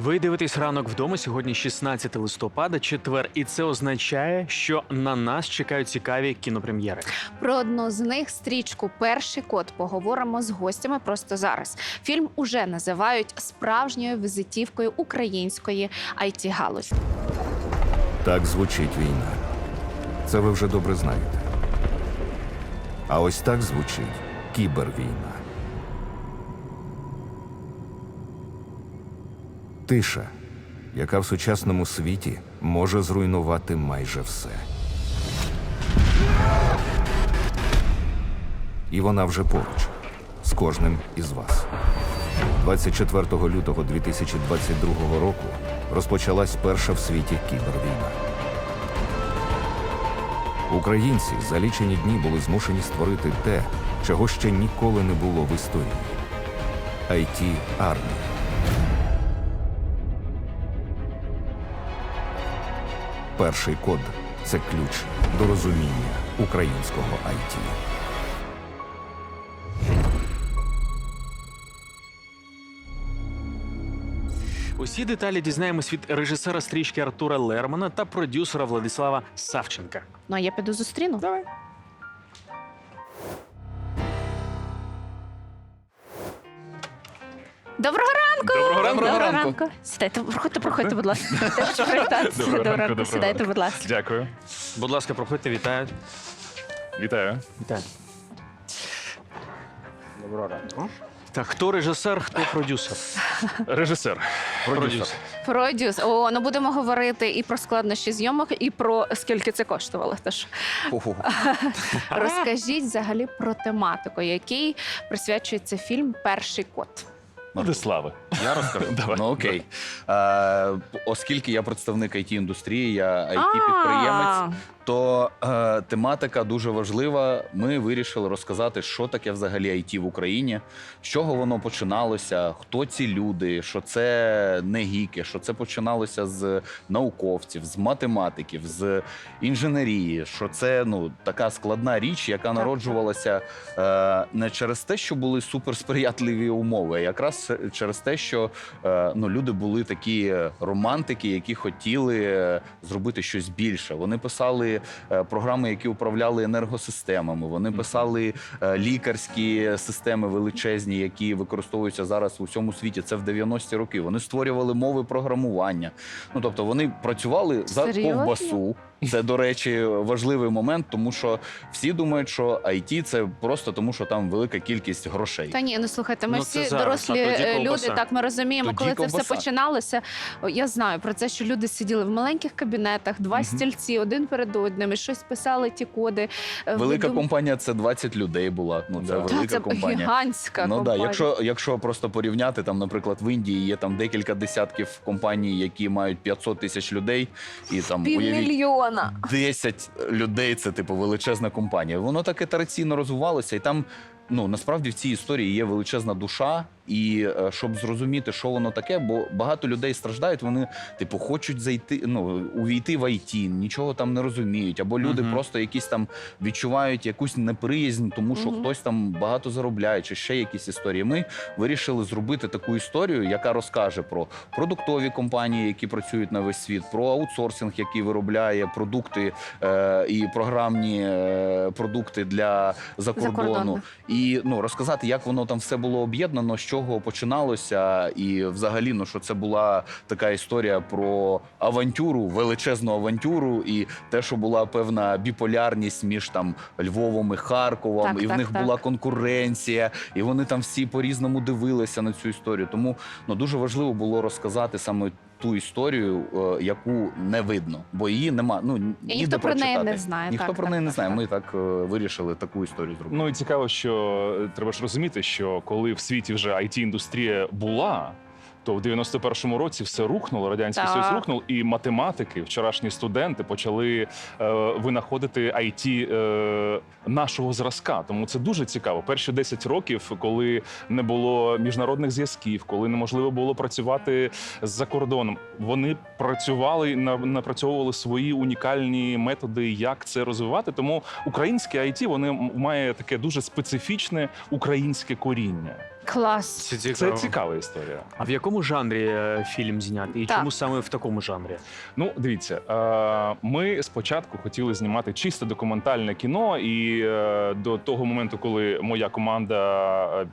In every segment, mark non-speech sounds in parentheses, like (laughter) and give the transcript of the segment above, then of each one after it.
Ви дивитесь ранок вдома. Сьогодні 16 листопада, четвер, і це означає, що на нас чекають цікаві кінопрем'єри. Про одну з них стрічку Перший код поговоримо з гостями просто зараз. Фільм уже називають справжньою візитівкою української it галузі. Так звучить війна. Це ви вже добре знаєте. А ось так звучить кібервійна. Тиша, яка в сучасному світі може зруйнувати майже все. І вона вже поруч з кожним із вас. 24 лютого 2022 року розпочалась перша в світі кібервійна. Українці за лічені дні були змушені створити те, чого ще ніколи не було в історії it армія Перший код це ключ до розуміння українського IT. Усі деталі дізнаємось від режисера стрічки Артура Лермана та продюсера Владислава Савченка. Ну а я піду зустріну. Давай. Доброго ранку! Доброго ранку. Доброго ранку. Сідайте, проходьте, проходьте, будь ласка. Хочу привітатися. Доброго ранку, доброго Сідайте, ранку. будь ласка. Дякую. Будь ласка, проходьте, вітаю. Вітаю. Вітаю. Доброго ранку. Так, хто режисер, хто продюсер? Режисер. Продюсер. Продюс. О, ну будемо говорити і про складнощі зйомок, і про скільки це коштувало. Тож розкажіть взагалі про тематику, який присвячується фільм Перший код. Владиславе. Я розкажу. (laughs) Давай. Ну окей. Е, оскільки я представник it індустрії, я it підприємець, то е, тематика дуже важлива. Ми вирішили розказати, що таке взагалі IT в Україні, з чого воно починалося, хто ці люди, що це не гіки, що це починалося з науковців, з математиків, з інженерії, що це ну така складна річ, яка народжувалася е, не через те, що були суперсприятливі умови, а якраз через те, що е, ну люди були такі романтики, які хотіли е, зробити щось більше. Вони писали е, програми, які управляли енергосистемами. Вони писали е, лікарські системи величезні, які використовуються зараз у всьому світі. Це в 90-ті роки. Вони створювали мови програмування. Ну тобто вони працювали за Серйозно? ковбасу. Це, до речі, важливий момент, тому що всі думають, що IT – це просто тому, що там велика кількість грошей. Та ні, ну слухайте, ми Ну, це всі зараз, дорослі а тоді е, ковбаса. люди. Так ми розуміємо, Тоді коли це ковбаса. все починалося. О, Я знаю про це, що люди сиділи в маленьких кабінетах, два стільці, один перед одним, і щось писали ті коди. Е, Велика видум- компанія це 20 людей була. Ну це Да. Та, велика це компанія. гігантська Ну да, компанія. якщо, якщо просто порівняти, там, наприклад, в Індії є там декілька десятків компаній, які мають 500 тисяч людей, і там уявіть, Півмільйона. 10 людей це типу величезна компанія. Воно так ітераційно розвивалося, і там. Ну насправді в цій історії є величезна душа, і е, щоб зрозуміти, що воно таке, бо багато людей страждають. Вони, типу, хочуть зайти, ну увійти в IT, нічого там не розуміють, або люди Мгм. просто якісь там відчувають якусь неприязнь, тому що Мгм. хтось там багато заробляє, чи ще якісь історії. Ми вирішили зробити таку історію, яка розкаже про продуктові компанії, які працюють на весь світ, про аутсорсинг, який виробляє продукти е, і програмні е, продукти для закордону. Закордонних. І ну розказати, як воно там все було об'єднано, з чого починалося, і взагалі, ну що це була така історія про авантюру, величезну авантюру, і те, що була певна біполярність між там Львовом і Харковом, Так, і в них так. була конкуренція, і вони там всі по-різному дивилися на цю історію. Тому ну дуже важливо було розказати саме. Ту історію, е, яку не видно, бо її нема. Ну ніде ніхто про неї прочитати. не знає, Ніхто так, про так, неї не так, знає. так. Ми так е, вирішили таку історію зробити. Ну і цікаво, що е, треба ж розуміти, що коли в світі вже it індустрія була. То в 91-му році все рухнуло, радянський Так. союз рухнув, і математики, вчорашні студенти почали е, винаходити IT е, нашого зразка. Тому це дуже цікаво. Перші 10 років, коли не було міжнародних зв'язків, коли неможливо було працювати за кордоном, вони працювали на- напрацьовували свої унікальні методи, як це розвивати. Тому українське IT вони має таке дуже специфічне українське коріння. Клас. Це Це цікаво. цікава історія. А в якому жанрі е, фільм знятий? І Так. чому саме в такому жанрі? Ну, дивіться, е, ми спочатку хотіли знімати чисто документальне кіно, і е, до того моменту, коли моя команда е,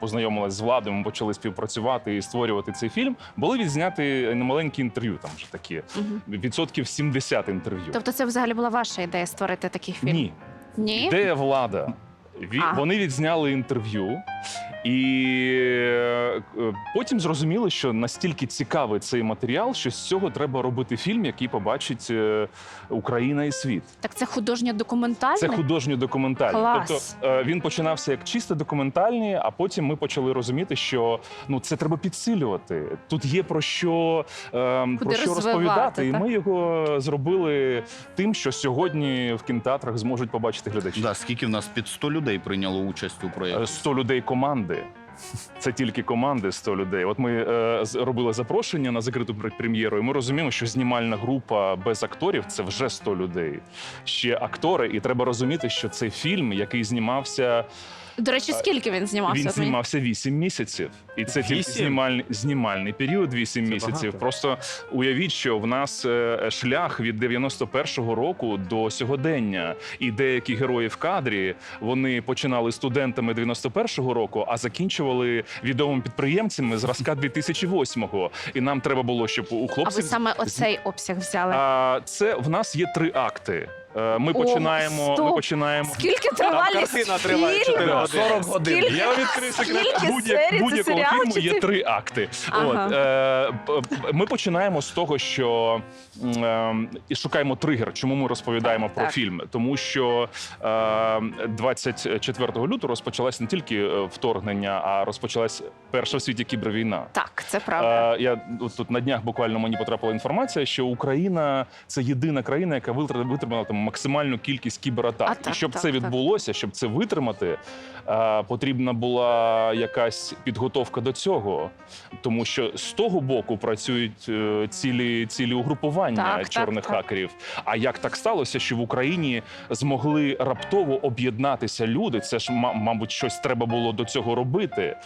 познайомилась з владою, ми почали співпрацювати і створювати цей фільм, були відзняти немаленькі інтерв'ю. Там вже такі відсотків 70 інтерв'ю. Тобто, це взагалі була ваша ідея створити такий фільм? Ні, Ні? ідея влада. Ві- А. Вони відзняли інтерв'ю, і е, потім зрозуміли, що настільки цікавий цей матеріал, що з цього треба робити фільм, який побачить е, Україна і світ. Так це художньо документальне? Це художньо документальний. Клас. Тобто е, він починався як чисто документальний, а потім ми почали розуміти, що ну це треба підсилювати. Тут є про що, е, про що розповідати, і ми його зробили тим, що сьогодні в кінотеатрах зможуть побачити глядачі. Да, скільки в нас під 100 людей прийняло участь у проєкті? Е, 100 людей команди. Це тільки команди 100 людей. От ми е, робили запрошення на закриту прем'єру, і ми розуміємо, що знімальна група без акторів це вже 100 людей. Ще актори, і треба розуміти, що цей фільм, який знімався, До речі, скільки він знімався? він знімався 8 місяців, і це тільки Вісім? знімальний знімальний період 8 Це місяців. багато. Просто уявіть, що в нас е, шлях від 91-го року до сьогодення, і деякі герої в кадрі вони починали студентами 91-го року, а закінчували відомими підприємцями зразка 2008-го. І нам треба було, щоб у А ви хлопців саме оцей обсяг взяли? а, це в нас є три акти. Е, Ми О, починаємо. Ми починаємо. Скільки тривалість картина триває фільму? чотири години. 40 годин. Скільки- Я відкрию секрет будь-як будь-якого фільму є три акти. Ага. От, е, ми починаємо з того, що е, і шукаємо тригер, чому ми розповідаємо про Так. фільм. Тому що е, 24 лютого розпочалась не тільки вторгнення, а розпочалась перша в світі кібервійна. Так, це правда. Е, я от тут на днях буквально мені потрапила інформація, що Україна це єдина країна, яка витр- витримала там максимальну кількість кібератак. А, І щоб так, це так. відбулося, щоб це витримати, е, потрібна була якась підготовка до цього, тому що з того боку працюють е, цілі цілі угрупування Так, так, чорних так. хакерів. А як так сталося, що в Україні змогли раптово об'єднатися люди? Це ж ма- мабуть щось треба було до цього робити.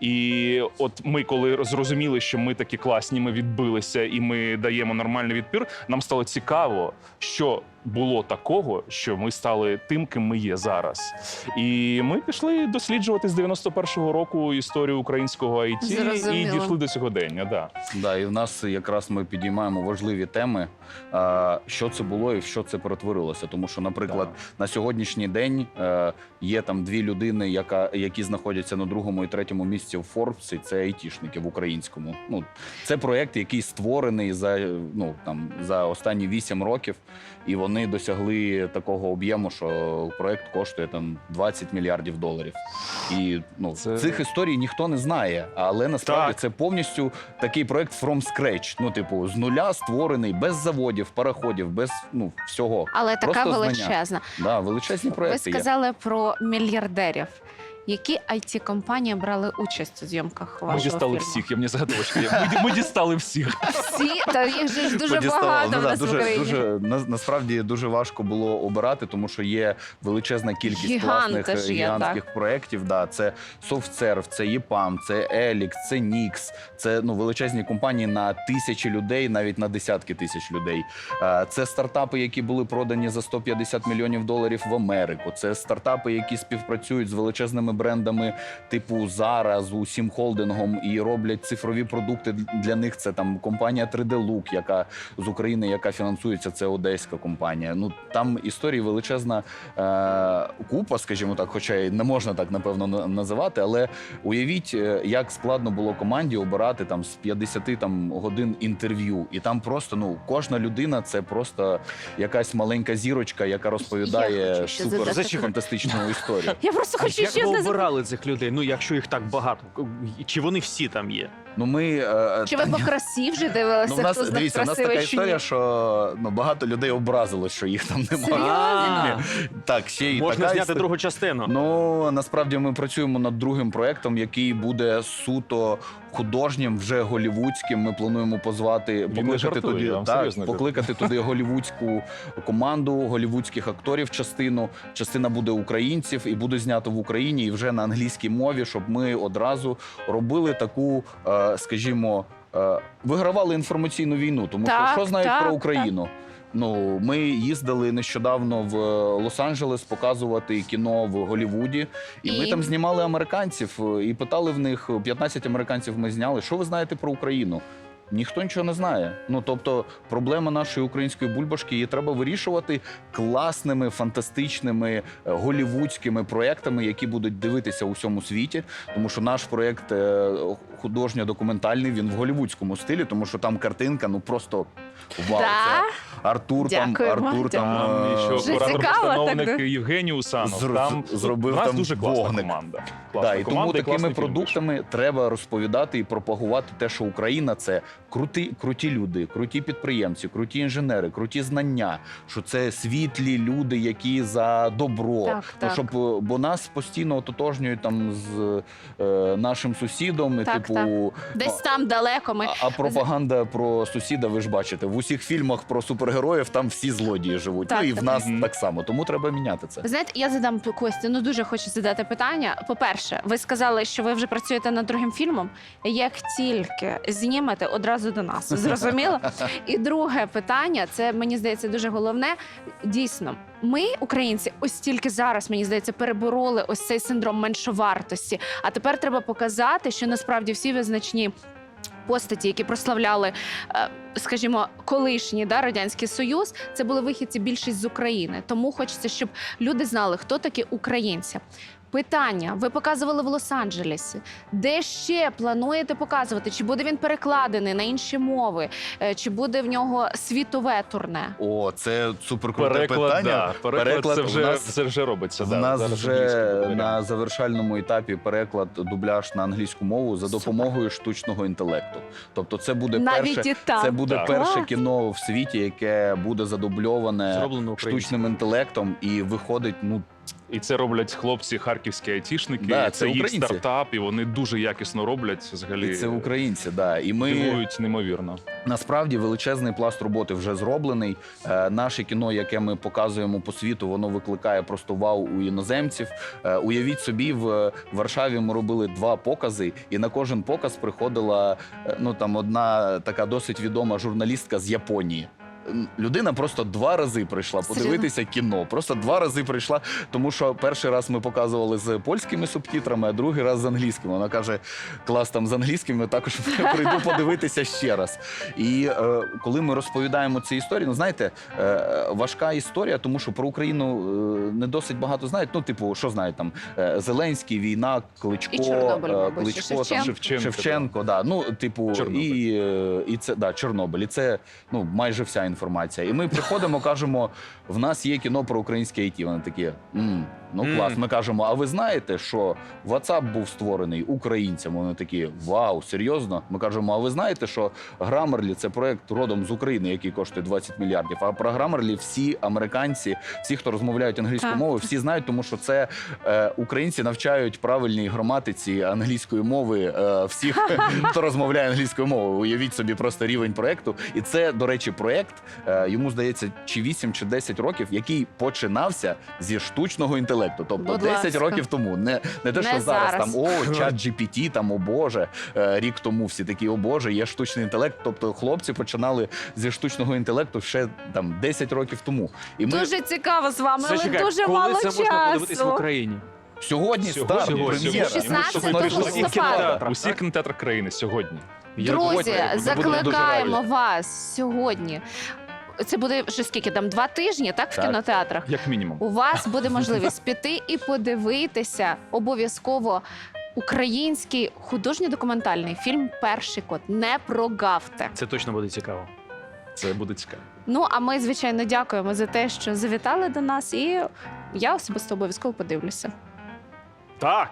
І от ми, коли зрозуміли, що ми такі класні, ми відбилися і ми даємо нормальний відпір, нам стало цікаво, що було такого, що ми стали тим, ким ми є зараз. І ми пішли досліджувати з 91-го року історію українського IT і дійшли до сьогодення. Да. Да, і в нас якраз ми підіймаємо важливі теми, а, що це було і в що це перетворилося. Тому що, наприклад, на сьогоднішній день е, є там дві людини, яка, які знаходяться на другому і третьому місці в Форбсі. Це айтішники в українському. Ну це проект, який створений за ну там за останні вісім років, і вони досягли такого об'єму, що проект коштує там 20 мільярдів доларів. І ну Це- цих історій ніхто не знає, але насправді Так. це повністю такий проект from scratch. Ну, типу, з нуля створений, без заводів, пароходів, без ну всього. Але така просто знання. величезна. Да, величезні Ви проекти. є. сказали про мільярдерів. Які it компанії брали участь у зйомках Ми дістали фільму? всіх. Я мені є. Ми, ми дістали всіх. Всі? Та їх же ж дуже Подіставали. багато Ну, в да, нас в дуже, Україні. дуже на, насправді дуже важко було обирати, тому що є величезна кількість Гіганти класних ж є, гігантських проєктів. Да, це SoftServe, це EPAM, це Elix, це Nix. Це ну величезні компанії на тисячі людей, навіть на десятки тисяч людей. Е, Це стартапи, які були продані за 150 мільйонів доларів в Америку. Це стартапи, які співпрацюють з величезними брендами типу Zara, з усім холдингом і роблять цифрові продукти для них. Це там компанія 3D Look, яка з України, яка фінансується, це одеська компанія. Ну там історії величезна е, купа, скажімо так, хоча й не можна так напевно називати. Але уявіть, е, як складно було команді обирати там з 50 там годин інтерв'ю, і там просто ну кожна людина це просто якась маленька зірочка, яка розповідає хочу супер фантастичну історію. Я просто хочу ще запитання. Обирали цих людей? Ну, якщо їх так багато, чи вони всі там є? Ну ми е, Чи ви по красі вже дивилися? Ну, в нас хто з них дивіться, у нас красивий така чи ні? історія, що ну багато людей образилось, що їх там немає. Серйозно? Так, ще й Можна така зняти історія. другу частину. Ну насправді ми працюємо над другим проектом, який буде суто художнім, вже голівудським. Ми плануємо позвати покликати жартує, туди, я вам так, кажу. покликати туди (laughs) голівудську команду, голівудських акторів. Частину частина буде українців і буде знято в Україні. і вже на англійській мові, щоб ми одразу робили таку, е, скажімо, е, вигравали інформаційну війну. Тому Так, що що знають так, про Україну? Ну, ми їздили нещодавно в Лос-Анджелес показувати кіно в Голівуді, і, ми там знімали американців е, і питали в них 15 американців. Ми зняли, що ви знаєте про Україну. Ніхто нічого не знає. Ну тобто, проблема нашої української бульбашки її треба вирішувати класними, фантастичними е, голівудськими проектами, які будуть дивитися у всьому світі. Тому що наш проект е, художньо-документальний він в голівудському стилі, тому що там картинка, ну просто вау. Да? Артур там, Дякуємо, Артур там. Там е, що цікаво, постановник так, да? Євгеній Усанов. Зр- там зробив нас там дуже класна вогник. команда. Да, Класна і тому і такими продуктами треба розповідати і пропагувати те, що Україна це круті, круті люди, круті підприємці, круті інженери, круті знання, що це світлі люди, які за добро. Так, Ну, так. щоб е, бо нас постійно ототожнюють там з е, нашим сусідом, і Так, типу. так. Десь там далеко ми. а, а пропаганда про сусіда, ви ж бачите, в усіх фільмах про супергероїв там всі злодії живуть. Так, ну і в нас так само. Тому треба міняти це. Знаєте, я задам Кості, ну дуже хочу задати питання. По-перше, ви сказали, що ви вже працюєте над другим фільмом. Як тільки знімете одразу до нас, (laughs) зрозуміло? І друге питання, це мені здається дуже головне. Дійсно, ми, українці, ось тільки зараз, мені здається, перебороли ось цей синдром меншовартості. А тепер треба показати, що насправді всі визначні. Постаті, які прославляли, е, скажімо, колишній да, радянський союз, це були вихідці більшість з України. Тому хочеться, щоб люди знали, хто такі українці. Питання: ви показували в Лос-Анджелесі. Де ще плануєте показувати? Чи буде він перекладений на інші мови? Е, Чи буде в нього світове турне? О, це суперкруте Переклад, питання. да, переклад, Переклад це, у вже, нас- це вже робиться. В да. нас Зараз вже на завершальному етапі переклад дубляж на англійську мову за Супер. допомогою штучного інтелекту. Тобто, це буде Навіть перше, це буде Так. перше кіно в світі, яке буде задубльоване Зроблено штучним інтелектом і виходить. Ну І це роблять хлопці харківські айтішники. Да, це це їх українці. стартап, і вони дуже якісно роблять. Взагалі і це українці, да. І ми дивують неймовірно. Насправді величезний пласт роботи вже зроблений. Е, наше кіно, яке ми показуємо по світу, воно викликає просто вау у іноземців. Е, уявіть собі, в Варшаві ми робили два покази, і на кожен показ приходила е, ну там одна така досить відома журналістка з Японії. Людина просто два рази прийшла подивитися кіно. Просто два рази прийшла, тому що перший раз ми показували з польськими субтитрами, а другий раз з англійськими. Вона каже: клас там з англійськими, також (laughs) прийду подивитися ще раз. І е, коли ми розповідаємо ці історії, ну знаєте, е, важка історія, тому що про Україну е, не досить багато знають. Ну, типу, що знають там е, Зеленський, війна, Кличко, І Чорнобиль, е, мабуть, ще Кличко, там, Шевченко. Шевченко, Шевченко, да. Ну, типу, Чорнобиль. і, е, і це да, Чорнобиль. І це ну майже вся інформація. І ми приходимо, кажемо: в нас є кіно про українське ІТ. Вони такі. «М, Ну Мм. клас. Ми кажемо, а ви знаєте, що WhatsApp був створений українцями? Вони такі вау, серйозно. Ми кажемо, а ви знаєте, що Grammarly – це проект родом з України, який коштує 20 мільярдів. А про Grammarly всі американці, всі, хто розмовляють англійською Так. мовою, всі знають, тому що це е, українці навчають правильній граматиці англійської мови е, всіх, (laughs) хто розмовляє англійською мовою. Уявіть собі просто рівень проекту. І це, до речі, проект е, йому здається, чи 8, чи 10 років, який починався зі штучного інтелекту. Тобто Будь 10 ласка. років тому. Не, не те, Не що зараз, зараз. там о, чат GPT, там о Боже. Е, рік тому всі такі, о Боже, є штучний інтелект. Тобто хлопці починали зі штучного інтелекту ще там 10 років тому. І ми Дуже цікаво з вами, але Зачекай, дуже коли мало це можна подивитись в. Україні? сьогодні, Сьогодні, старт, сьогодні, прем'єра. 16 щоб прийшли всі листопада. кінотеатри, Усі кінотеатри країни сьогодні. Друзі, закликаємо вас сьогодні. Це буде вже скільки там два тижні, так в Так. кінотеатрах. Як мінімум. У вас буде можливість піти і подивитися обов'язково український художньо-документальний фільм Перший кот. Не прогавте. Це точно буде цікаво. Це буде цікаво. Ну а ми, звичайно, дякуємо за те, що завітали до нас, і я особисто обов'язково подивлюся. Так.